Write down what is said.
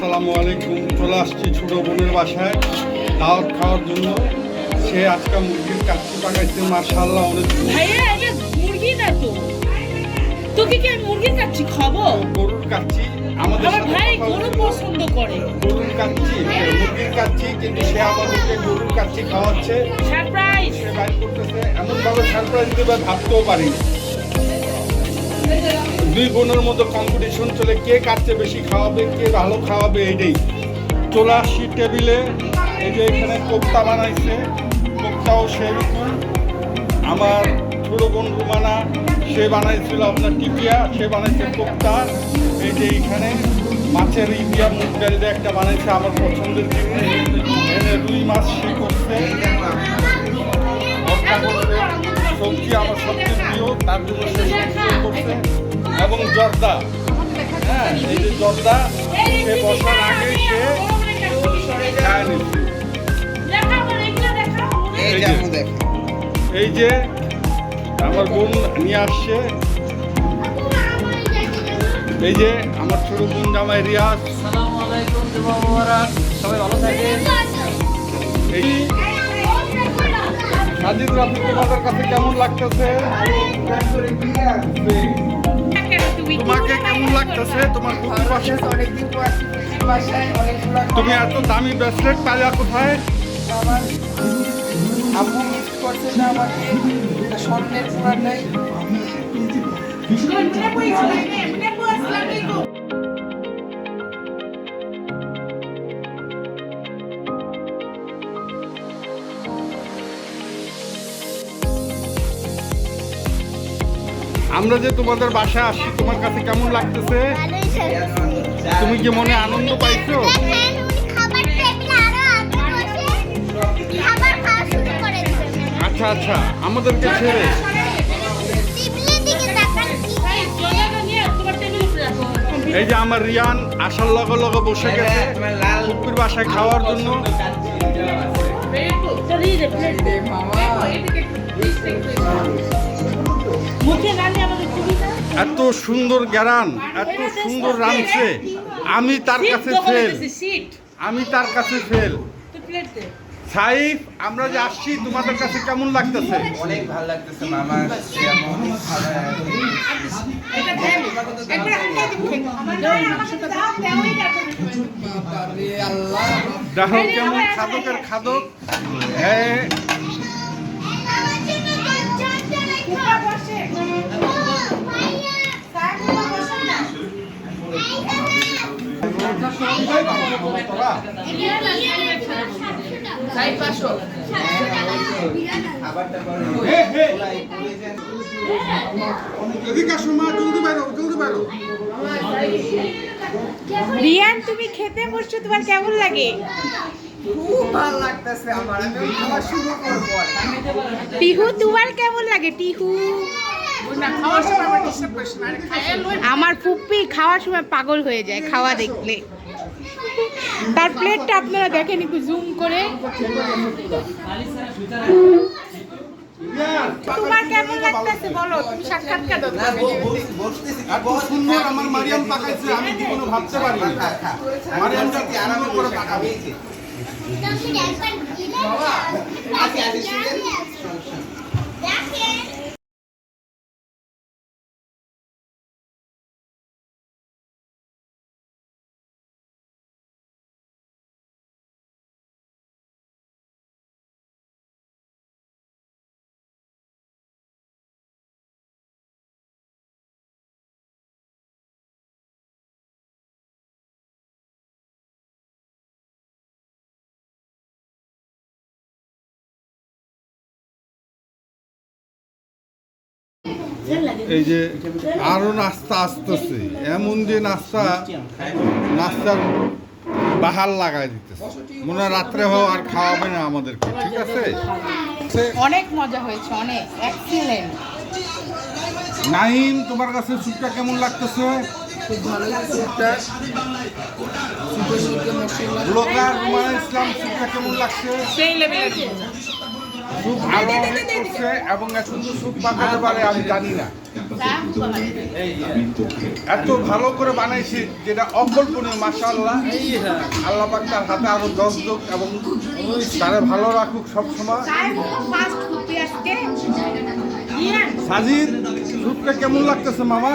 আসসালামু আলাইকুম। চলে আসছি ছোট বোনের বাসায় দাওয়াত খাওয়ার জন্য। সে আজকে মুরগির কাচ্চি পাকাইছে মার্শাল্লাহ অনেক ভাইয়া এটা মুরগি না তো? তোকে কি আমি মুরগির কাচ্ছি খাব? গরুর কাচ্চি আমাদের ভাই গরু পছন্দ করে। গরুর কাচ্চি মুরগির কাচ্চি কিন্তু সে আমাদেরকে গরুর কাচ্চি খাওয়াচ্ছে। সারপ্রাইজ সে বাইর করতেছে। এমনভাবে সারপ্রাইজ দেবে ভাবতেও পারিনি। দুই বোনের মধ্যে কম্পিটিশন চলে, কে কাটতে বেশি খাওয়াবে, কে ভালো খাওয়াবে এইটাই। চলে আসছি টেবিলে এই যে এখানে কোপ্তা বানাইছে, কোপ্তাও সেরকম আমার ছোট বোন রুমানা সে বানাইছিল আপনার টিপিয়া, সে বানাইছে কোপ্তা। এই যে এইখানে মাছের ইন্ডিয়া মুগ ডাল একটা বানাইছে আমার পছন্দের জিনিস। এখানে রুই মাছ সে করছে। সবজি আমার সবচেয়ে প্রিয়। তার জন্য সবজি করছে এবং জর্দা। হ্যাঁ এই যে জর্দা সে বসার আগে সে এই যে আমার বোন নিয়ে আসছে। এই যে আমার ছোট বোন জামাই রিয়াজ। সবাই ভালো থাকেন। এই সাজিদ রাফি তোমাদের কাছে কেমন লাগতেছে? তোমাকে কেমন লাগতেছে? তোমার পাশে তুমি এত দামি ব্রেসলেট পাইলা কোথায়? আমার আম্মু গিফট করছে না আমাকে? স্বর্ণের আমরা যে তোমাদের বাসায় আসছি তোমার কাছে কেমন লাগতেছে? তুমি কি মনে আনন্দ পাইছো? আচ্ছা আচ্ছা আমাদেরকে ছেড়ে। এই যে আমার রিয়ান আসার লগে লগে বসে গেছে কুকুর বাসায় খাওয়ার জন্য। এত সুন্দর গ্যারান এত সুন্দর রাঁধছে। আমি তার কাছে ফেল আমি তার কাছে ফেল তুই সাইফ আমরা যে আসছি তোমাদের কাছে কেমন লাগতেছে? অনেক ভালো লাগতেছে মামা দেখো কেমন? খাদকের খাদক। হ্যাঁ। রিয়ান তুমি খেতে বসছো তোমার কেমন লাগে? খুব ভালো লাগতেছে আমার আমি খাওয়া শুরু করব টিহু তোমার কেমন লাগে টিহু আমার ফুপ্পি খাওয়ার সময় পাগল হয়ে যায় খাওয়া দেখলে তার প্লেটটা আপনারা দেখেন একটু জুম করে তোমার কেমন লাগতেছে বলো তুমি সাক্ষাৎকার দাও না সুন্দর আমার মারিয়াম পাকাইছে আমি জীবনে ভাবতে পারিনি মারিয়ামটা কি আরাম করে পাকাবে 咱们俩关机了呀快关 এই যে আরও নাস্তা আসতেছে। এমন যে নাস্তা নাস্তার বাহার লাগাই দিতেছে। মনে হয় রাত্রে হোক আর খাওয়াবে না আমাদেরকে ঠিক আছে? অনেক মজা হয়েছে অনেক। এক্সিলেন্ট নাইম তোমার কাছে স্যুপটা কেমন লাগতেছে? খুব ভালো ব্লগার রুমানা ইসলাম স্যুপটা কেমন লাগছে? সেই লেভেলের স্যুপ আরও করছে এবং এত সুন্দর স্যুপ পাকাতে পারে আমি জানি না এত ভালো করে বানাইছি যেটা অকল্পনীয় মাশাআল্লাহ আল্লাহ। পাক তার হাতে আরও দশ যোগ এবং তারা ভালো রাখুক সবসময় সাজিদ স্যুপটা কেমন লাগতেছে মামা